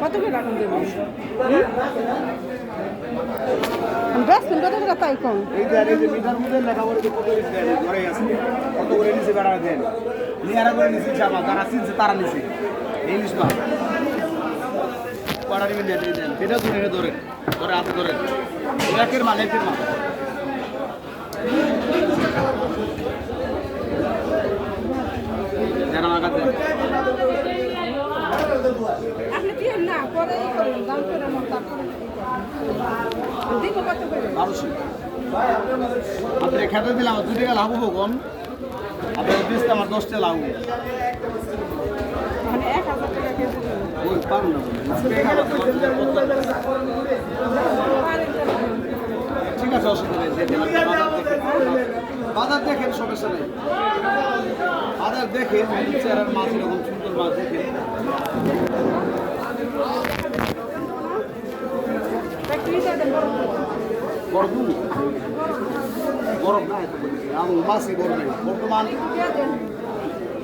কত করে রাখুন দেবেন বেসবেন কত করে তাই কম এই যে এই যে মিটার মধ্যে লেখা করে কত লিখছে ঘরে আছে। কত করে নিচে বেড়া দেন? নিয়ারা করে নিচে জামা, যারা চিনছে তারা নিচে ইংলিশ মাছ দেন এটা ধরে এটা ধরে ধরে হাতে ধরে। একের মাল একের মাল দেন আমার কাছে? আপনি খেতে দিলাম দু টাকা লাভ হব কম। আপনার আমার দশটা লাভ হব মানে এক হাজার টাকা কেজি দেবেন। ওই পারুন না ঠিক আছে অসুবিধা বাজার দেখেন, সমস্যা নেই। বাজার দেখেন চেহারার মাছ এরকম সুন্দর মাছ দেখেন। বরফ নেই বর্তমান দিয়ে দেন খাওয়া দাওয়া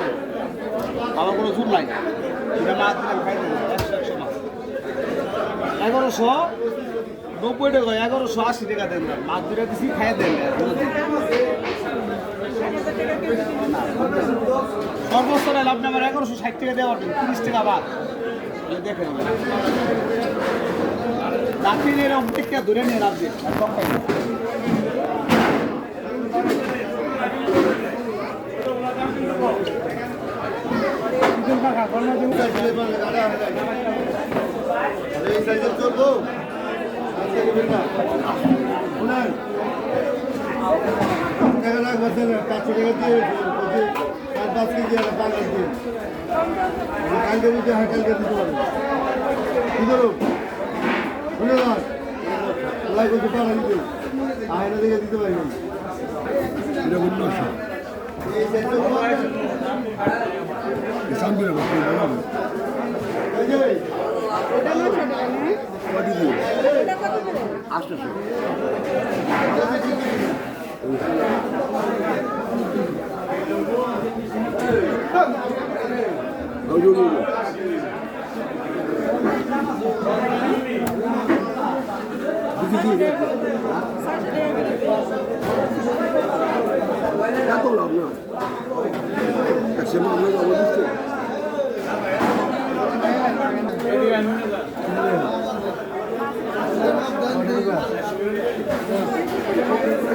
বাবা কোনো চুল নাই। মাছ এগারোশো নব্বই টাকা এগারোশো আশি টাকা দেন মাছ দুটা দিছি খাই দেন। সর্বোচ্চ নাহলে আপনি এগারোশো ষাট টাকা দেওয়া পারবেন তিরিশ টাকা বাদ। তাহলে দেখে নেবেন। রাত্রি এরকম টিকা ধরে নিয়ে রাখবে আর পকাই না। পাঁচশো টাকা দিয়ে চার পাঁচ কেজি একটা পাঁচ দিন কালকে দিতে হয় কালকে দিতে পারবে কি করো শুনে না আল্লাহ করতে পারা দিকে দিতে পারবেন এটা উন্নয়ন শান্তির এটা কত লাভ না সে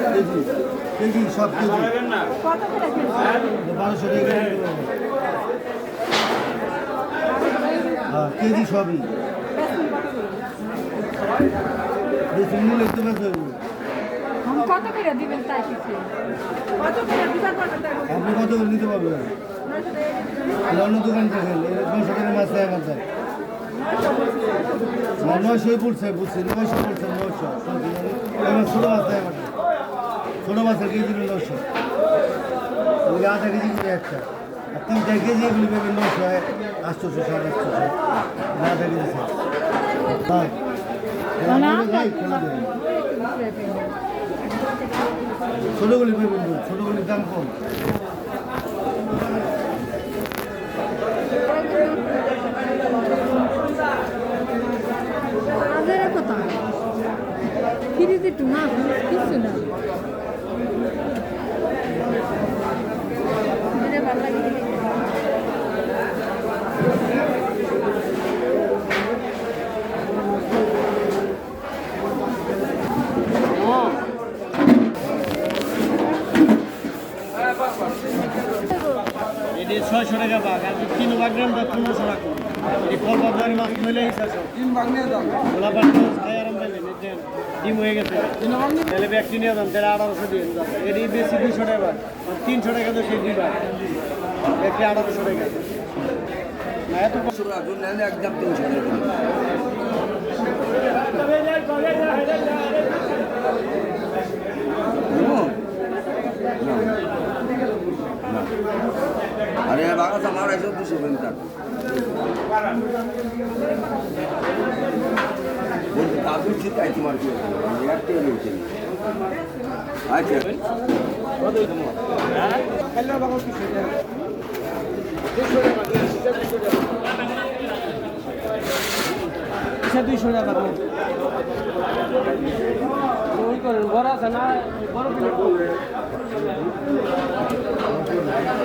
কেজি কেজি সব কেজি কত করে কেজি বারোশো টাকা কেজি দেবো। হ্যাঁ কেজি সবই। করে বেশি মূল্য একটু বেশি কত করে দিবেন তাই কত করে। আপনি কত করে নিতে পারবেন? অন্য দোকান দেখেন নয়শো টাকা মাছ দেয় দেয় নয়শোই পড়ছে বুঝছি নয়শো পড়ছে নয়শো এবার ছোটো মাছ দেয় ছোটো মাছের কেজি নশো আধা কেজি করে একটা আর তিনটা কেজি এগুলি পাবেন নশো আটশোশো সাড়ে আটশোশো আধা কেজি হ্যাঁ। ছোটোগুলি পাবেন ছোটোগুলির দাম কম হাজারের কথা ফ্রিজে একটু না কিছু না এটা ভালো লাগে এটি ছয়শো টাকা বাঘ আর তিন বাঘ গ্রাম বা পনেরোশো টাকা এই ফল বাজারি মাছ মিলে তিন বাঘ নিয়ে দাও গোলা পাট খাই আরাম পাইবেন যে ডিম হয়ে গেছে তাহলে ব্যক্তি নিয়ে যান তাহলে আঠারোশো দিয়ে যান এটি বেশি দুশো টাকা তিনশো টাকা তো সেই দিবা ব্যক্তি আঠারোশো টাকা এত বছর আগে নেন একদম তিনশো টাকা হুম? না। না। আরে এসব দুশো পেন্টার বলছি কাকুর ঠিক আছে তোমার কি আচ্ছা। দুইশো টাকা ওই করেন, বড় আছে না? বড়